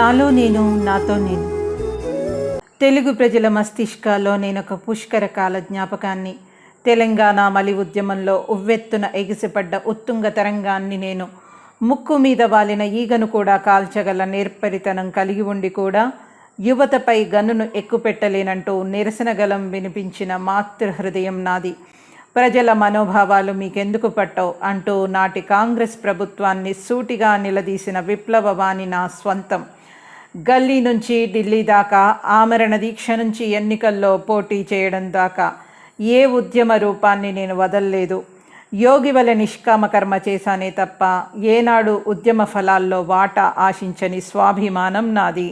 నాలో నేను నాతో నేను. తెలుగు ప్రజల మస్తిష్కాల్లో నేను ఒక పుష్కర కాల జ్ఞాపకాన్ని తెలంగాణ మలి ఉద్యమంలో ఉవ్వెత్తున ఎగిసిపడ్డ ఉత్తుంగ తరంగాన్ని నేను ముక్కు మీద వాలిన ఈగను కూడా కాల్చగల నేర్పరితనం కలిగి ఉండి కూడా యువతపై గన్నును ఎక్కుపెట్టలేనంటూ నిరసన గలం వినిపించిన మాతృహృదయం నాది. ప్రజల మనోభావాలు మీకెందుకు పట్టవు అంటూ నాటి కాంగ్రెస్ ప్రభుత్వాన్ని సూటిగా నిలదీసిన విప్లవవాణి నా స్వంతం. గల్లీ నుంచి ఢిల్లీ దాకా ఆమరణ దీక్ష నుంచి ఎన్నికల్లో పోటీ చేయడం దాకా. ఏ ఉద్యమ రూపాన్ని నేను వదల్లేదు. యోగి వలె నిష్కామ కర్మ చేశానే తప్ప ఏనాడు ఉద్యమ ఫలాల్లో వాటా ఆశించని స్వాభిమానం నాది.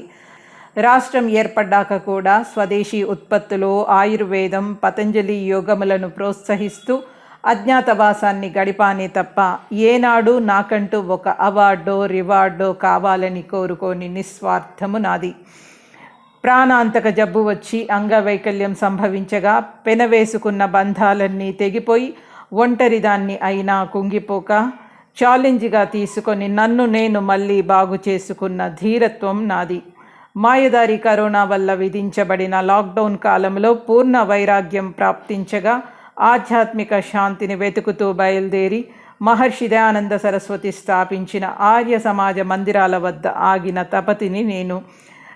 రాష్ట్రం ఏర్పడ్డాక కూడా స్వదేశీ ఉత్పత్తులు ఆయుర్వేదం పతంజలి యోగములను ప్రోత్సహిస్తూ అజ్ఞాతవాసాన్ని గడిపానే తప్ప ఏనాడు నాకంటూ ఒక అవార్డో రివార్డో కావాలని కోరుకోని నిస్వార్థము నాది. ప్రాణాంతక జబ్బు వచ్చి అంగవైకల్యం సంభవించగా పెనవేసుకున్న బంధాలన్నీ తెగిపోయి ఒంటరిదాన్ని అయినా కుంగిపోక ఛాలెంజ్గా తీసుకొని నన్ను నేను మళ్ళీ బాగు చేసుకున్న ధీరత్వం నాది. మాయదారి కరోనా వల్ల విధించబడిన లాక్డౌన్ కాలంలో పూర్ణ వైరాగ్యం ప్రాప్తించగా ఆధ్యాత్మిక శాంతిని వెతుకుతూ బయలుదేరి మహర్షి దయానంద సరస్వతి స్థాపించిన ఆర్య సమాజ మందిరాల వద్ద ఆగిన తపతిని నేను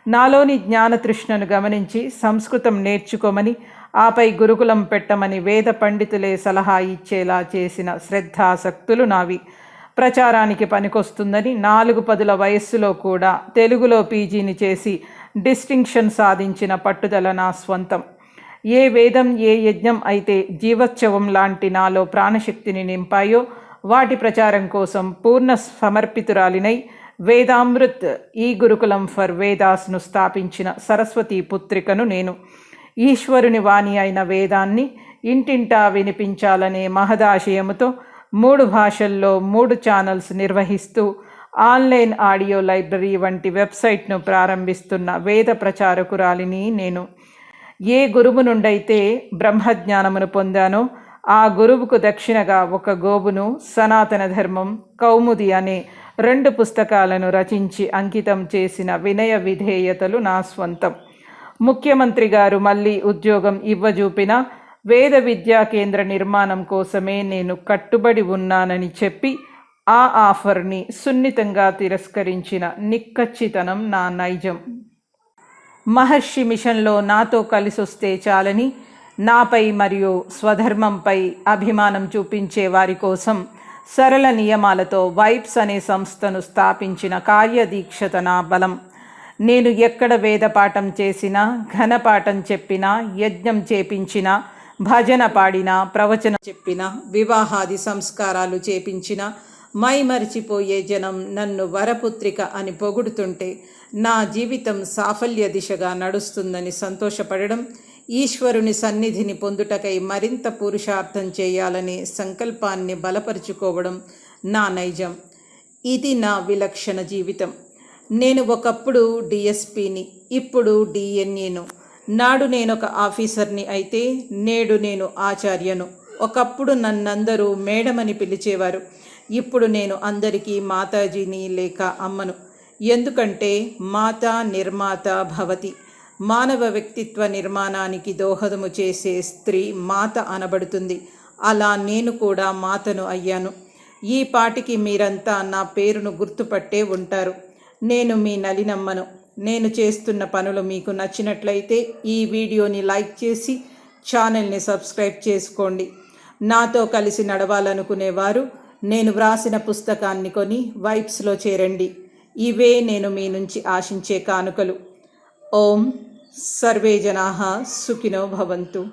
నాలోని జ్ఞానతృష్ణను గమనించి సంస్కృతం నేర్చుకోమని ఆపై గురుకులం పెట్టమని వేద పండితులే సలహా ఇచ్చేలా చేసిన శ్రద్ధాసక్తులు నావి. ప్రచారానికి పనికొస్తుందని నాలుగు పదుల వయస్సులో కూడా తెలుగులో పీజీని చేసి డిస్టింక్షన్ సాధించిన పట్టుదల నా స్వంతం. ఏ వేదం ఏ యజ్ఞం అయితే జీవోత్సవం లాంటి నాలో ప్రాణశక్తిని నింపాయో వాటి ప్రచారం కోసం పూర్ణ సమర్పితురాలినై వేదామృత్ ఈ గురుకులం ఫర్ వేదాస్ను స్థాపించిన సరస్వతి పుత్రికను నేను. ఈశ్వరుని వాణి అయిన వేదాన్ని ఇంటింటా వినిపించాలనే మహదాశయముతో మూడు భాషల్లో మూడు ఛానల్స్ నిర్వహిస్తూ ఆన్లైన్ ఆడియో లైబ్రరీ వంటి వెబ్సైట్ను ప్రారంభిస్తున్న వేద ప్రచారకురాలిని నేను. ఏ గురువు నుండైతే బ్రహ్మజ్ఞానమును పొందానో ఆ గురువుకు దక్షిణగా ఒక గోబును సనాతన ధర్మం కౌముది అనే రెండు పుస్తకాలను రచించి అంకితం చేసిన వినయ విధేయతలు నా స్వంతం. ముఖ్యమంత్రి గారు మళ్ళీ ఉద్యోగం ఇవ్వజూపిన వేద విద్యా కేంద్ర నిర్మాణం కోసమే నేను కట్టుబడి ఉన్నానని చెప్పి ఆ ఆఫర్ని సున్నితంగా తిరస్కరించిన నిక్కచ్చితనం నా నైజం. మహర్షి మిషన్లో నాతో కలిసొస్తే చాలని నాపై మరియు స్వధర్మంపై అభిమానం చూపించే వారి కోసం సరళ నియమాలతో వైబ్స్ అనే సంస్థను స్థాపించిన కార్యదీక్షత నా బలం. నేను ఎక్కడ వేదపాఠం చేసినా ఘనపాఠం చెప్పినా యజ్ఞం చేపించినా భజన పాడినా ప్రవచనం చెప్పిన వివాహాది సంస్కారాలు చేపించినా మైమరిచిపోయే జనం నన్ను వరపుత్రిక అని పొగుడుతుంటే నా జీవితం సాఫల్య దిశగా నడుస్తుందని సంతోషపడడం ఈశ్వరుని సన్నిధిని పొందుటకై మరింత పురుషార్థం చేయాలనే సంకల్పాన్ని బలపరుచుకోవడం నా నైజం. ఇది నా విలక్షణ జీవితం. నేను ఒకప్పుడు డిఎస్పిని ఇప్పుడు డిఎన్ఏను. నాడు నేనొక ఆఫీసర్ని అయితే నేడు నేను ఆచార్యను. ఒకప్పుడు నన్నందరూ మేడమని పిలిచేవారు. ఇప్పుడు నేను అందరికీ మాతాజీని లేక అమ్మను. ఎందుకంటే మాత నిర్మాత భవతి. మానవ వ్యక్తిత్వ నిర్మాణానికి దోహదము చేసే స్త్రీ మాత అనబడుతుంది. అలా నేను కూడా మాతను అయ్యాను. ఈ పాటికి మీరంతా నా పేరును గుర్తుపట్టే ఉంటారు. నేను మీ నలినమ్మను. నేను చేస్తున్న పనులు మీకు నచ్చినట్లయితే ఈ వీడియోని లైక్ చేసి ఛానల్ని సబ్స్క్రైబ్ చేసుకోండి. నాతో కలిసి నడవాలనుకునేవారు. నేను వ్రాసిన పుస్తకాన్ని కొని వైబ్స్లో చేరండి. ఇవే నేను మీ నుంచి ఆశించే కానుకలు. ఓం సర్వే జనా సుఖినో భవంతు.